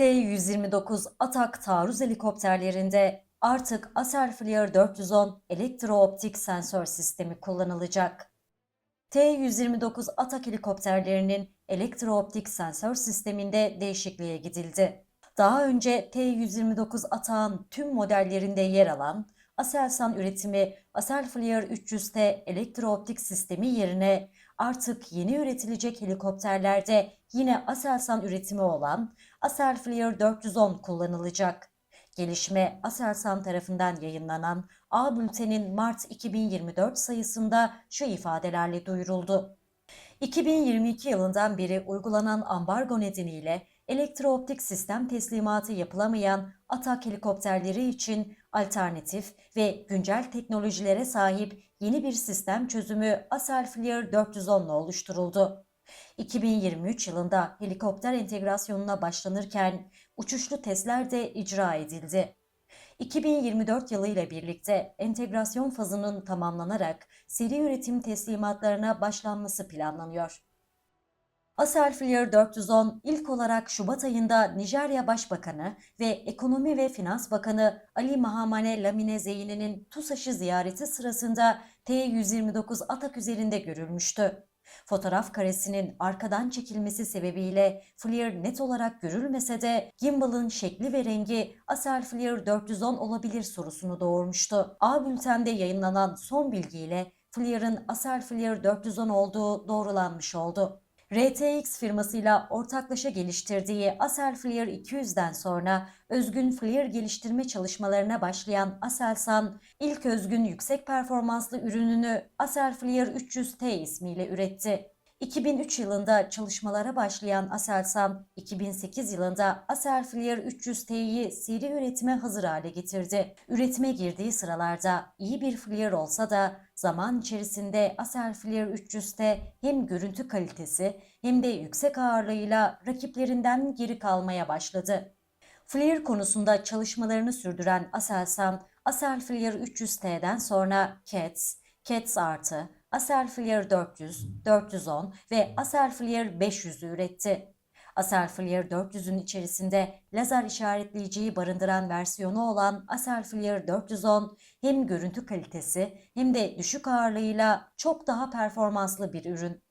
T-129 Atak taarruz helikopterlerinde artık Acer Flare 410 elektrooptik sensör sistemi kullanılacak. T-129 Atak helikopterlerinin elektrooptik sensör sisteminde değişikliğe gidildi. Daha önce T-129 Atak'ın tüm modellerinde yer alan Aselsan üretimi Aselflare 300T elektrooptik sistemi yerine artık yeni üretilecek helikopterlerde yine Aselsan üretimi olan Aselflare 410 kullanılacak. Gelişme Aselsan tarafından yayınlanan A Bülten'in Mart 2024 sayısında şu ifadelerle duyuruldu. 2022 yılından beri uygulanan ambargo nedeniyle elektrooptik sistem teslimatı yapılamayan Atak helikopterleri için alternatif ve güncel teknolojilere sahip yeni bir sistem çözümü Asel Flare 410 ile oluşturuldu. 2023 yılında helikopter entegrasyonuna başlanırken uçuşlu testler de icra edildi. 2024 yılı ile birlikte entegrasyon fazının tamamlanarak seri üretim teslimatlarına başlanması planlanıyor. Asel Flare 410 ilk olarak Şubat ayında Nijerya Başbakanı ve Ekonomi ve Finans Bakanı Ali Mahamane Lamine Zeyni'nin TUSAŞ'ı ziyareti sırasında T-129 Atak üzerinde görülmüştü. Fotoğraf karesinin arkadan çekilmesi sebebiyle Flare net olarak görülmese de gimbal'ın şekli ve rengi Asel Flare 410 olabilir sorusunu doğurmuştu. A bültende yayınlanan son bilgiyle Flare'ın Asel Flare 410 olduğu doğrulanmış oldu. RTX firmasıyla ortaklaşa geliştirdiği Acer Flare 200'den sonra özgün Flare geliştirme çalışmalarına başlayan Aselsan, ilk özgün yüksek performanslı ürününü Acer Flare 300T ismiyle üretti. 2003 yılında çalışmalara başlayan Aselsan, 2008 yılında Acer Flare 300T'yi seri üretime hazır hale getirdi. Üretime girdiği sıralarda iyi bir Flare olsa da zaman içerisinde Acer Flare 300T hem görüntü kalitesi hem de yüksek ağırlığıyla rakiplerinden geri kalmaya başladı. Flare konusunda çalışmalarını sürdüren Aselsan, Acer Flare 300T'den sonra CATS, CATS artı, Acer Flare 400, 410 ve Acer Flare 500'ü üretti. Acer Flare 400'ün içerisinde lazer işaretleyiciyi barındıran versiyonu olan Acer Flare 410 hem görüntü kalitesi hem de düşük ağırlığıyla çok daha performanslı bir ürün.